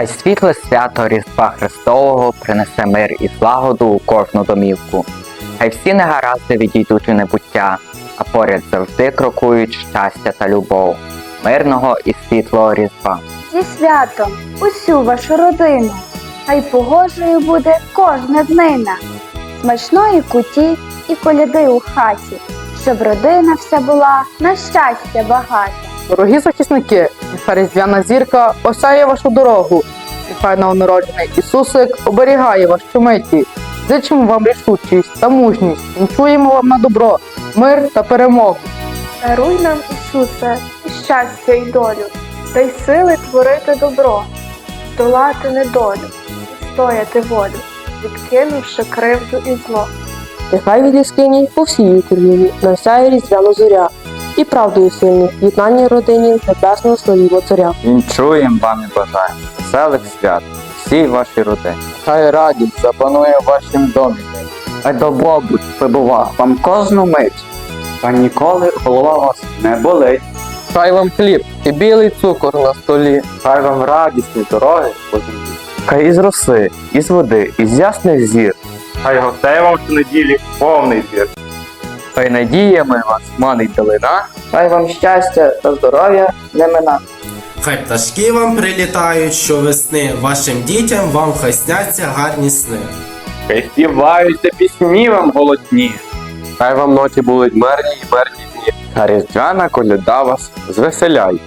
Хай світле свято Різдва Христового принесе мир і злагоду у кожну домівку. Хай всі негаразди відійдуть у небуття, а поряд завжди крокують щастя та любов, мирного і світлого Різдва. Зі святом усю вашу родину. Хай погожою буде кожна днина. Смачної куті і коляди у хаті, щоб родина вся була на щастя багата. Дорогі захисники, різдвяна зірка осяє вашу дорогу. Нехай новонароджений Ісусик оберігає вас щомиті. Зичимо вам рішучість та мужність. Вінчуємо вам на добро, мир та перемогу. Даруй нам, Ісусе, і щастя і долю, дай сили творити добро, долати недолю, стояти волю, відкинувши кривду і зло. Нехай від яскині по всій Україні навсяє різдвяна зоря, і правдою сильних єднання родині небесного славімо царя. Вінчуємо вам і бажаємо веселих свят всій вашій родині. Хай радість запанує в вашім домі. Хай добробут прибува вам кожну мить. Та ніколи голова вас не болить. Хай вам хліб і білий цукор на столі. Хай вам радісні дороги по землі. Хай із роси, із води, із ясних зір. Хай гостей вам щонеділі повний двір. Хай надіями вас манить долина. Хай вам щастя та здоров'я не мина. Хай пташки вам прилітають щовесни, вашим дітям вам хай сняться гарні сни. Хай співаються пісні вам голосні. Хай вам ночі будуть мирні і мирні дні. Та різдвяна коляда вас звеселяй.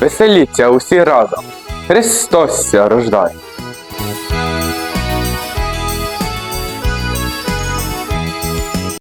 Веселіться усі разом. Христос ся рождає.